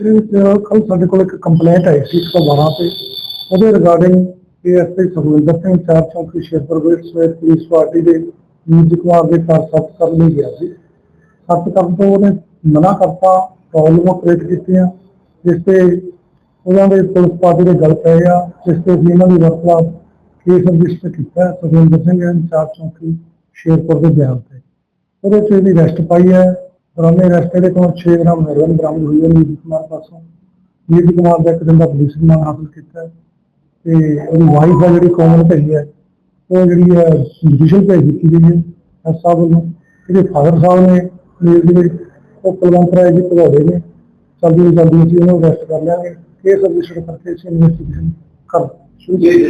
ਇਹਦੇ ਵਿੱਚ ਕੱਲ ਸਾਡੇ ਕੋਲ ਇੱਕ ਕੰਪਲੇਂਟ ਆਈ ਸੀ 112 ਤੇ। ਉਹਦੇ ਰਿਗਾਰਡਿੰਗ ਏਐਸਆਈ ਸੁਖਵਿੰਦਰ ਸਿੰਘ, ਚਾਰ ਚੌਂਕੀ ਸ਼ੇਰਪੁਰ ਵਿੱਚ ਸਵੇਰ ਪੁਲਿਸ ਪਾਰਟੀ ਦੇ ਮਿਊਜ਼ਿਕ ਕੁਮਾਰ ਦੇ ਘਰ ਸੱਤ ਕਰਨ ਲਈ ਗਿਆ ਸੀ। ਸੱਤ ਕਰਨ ਤੋਂ ਉਹਨੇ ਮਨਾ ਕਰਤਾ ਪ੍ਰੋਬਲਮ ਕ੍ਰੀਏਟ ਕੀਤੀਆਂ, ਜਿਸ ਤੇ ਉਹਨਾਂ ਦੇ ਪੁਲਿਸ ਪਾਰਟੀ ਦੇ ਗਲ ਪਏ ਆ, ਜਿਸ ਤੇ ਅਸੀਂ ਇਹਨਾਂ ਦੀ ਵਰਤੋਂ ਕੇਸ ਰਜਿਸਟਰ ਕੀਤਾ ਸੁਖਵਿੰਦਰ ਸਿੰਘ ਐਂਡ ਚਾਰ ਚੌਂਕੀ ਸ਼ੇਰਪੁਰ ਦੇ ਬਿਆਨ ਤੇ। ਉਹਦੇ ਚ ਇਹਦੀ ਰੈਸਟ ਪਾਈ ਹੈ। ਦੌਰਾਨੇ ਰੈਸਟ ਦੇ ਕੋਲ 6 ਗ੍ਰਾਮ ਹੈਰੋਇਨ ਬਰਾਮਦ ਹੋਈ ਹੈ ਨੀਤੀ ਕੁਮਾਰ ਪਾਸੋਂ। ਨੀਤੀ ਕੁਮਾਰ ਦਾ ਇੱਕ ਦਿਨ ਦਾ ਪੁਲਿਸ ਰਿਮਾਂਡ ਹਾਸਲ ਕੀਤਾ ਤੇ ਉਹਦੀ ਵਾਈਫ ਹੈ ਜਿਹੜੀ ਕੋਮਲ ਭਈ ਹੈ। ਉਹ ਜਿਹੜੀ ਹੈ ਜੁਡੀਸ਼ਲ ਭੇਜ ਦਿੱਤੀ ਗਈ ਹੈ ਐਸ ਸਾਹਿਬ ਵੱਲੋਂ। ਇਹਦੇ ਫਾਦਰ ਸਾਹਿਬ ਨੇ ਪੁਲਿਸ ਦੇ ਵਿੱਚ ਉਹ ਕੁਲਵੰਤ ਰਾਏ ਜੀ ਭਗੌੜੇ ਨੇ ਜਲਦੀ ਤੋਂ ਜਲਦੀ ਅਸੀਂ ਉਹਨੂੰ ਅਰੈਸਟ ਕਰ ਲਿਆਂਗੇ ਕੇਸ ਰਜਿਸਟਰ ਕਰਕੇ ਅਸੀਂ ਇਨਵੈਸਟੀਗੇਸ਼ਨ ਕਰ ਸ਼ੁਰੂ ਜਿਹੜਾ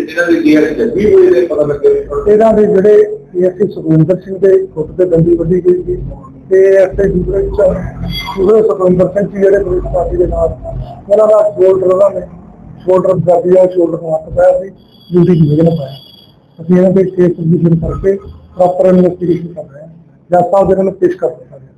ਇਹਨਾਂ ਦੇ ਜਿਹੜੇ ਏਐਸਏ ਸੁਖਵਿੰਦਰ ਸਿੰਘ ਦੇ ਗੁੱਟ ਤੇ ਦੰਦੀ ਵੱਢੀ ਗਈ ਸੀ। ਤੇ ਐਸਏ ਦੂਸਰੇ ਦੂਸਰੇ ਸੁਖਵਿੰਦਰ ਸਿੰਘ ਜੀ ਜਿਹੜੇ ਪੁਲਿਸ ਪਾਰਟੀ ਦੇ ਨਾਲ ਉਹਨਾਂ ਦਾ ਸ਼ੋਲਡਰ ਉਹਨਾਂ ਨੇ ਸ਼ੋਲਡਰ ਦਰਦੀ ਆ ਸ਼ੋਲਡਰ ਨੂੰ ਹੱਥ ਪਾਇਆ ਸੀ ਡਿਊਟੀ ਦੀ ਵਜ੍ਹਾ ਨਾਲ ਪਾਇਆ। ਅਸੀਂ ਇਹਨਾਂ ਦੇ ਕੇਸ ਰਜਿਸਟਰ ਕਰਕੇ ਪ੍ਰੋਪਰ ਇਨਵੈਸਟੀਗੇਸ਼ਨ ਕਰ ਰਹੇ ਹਾਂ। ਜੱਜ ਸਾਹਿਬ ਇਹਨਾਂ ਨੂੰ ਪੇਸ਼ ਕਰ ਦਿੱਤਾ ਗਿਆ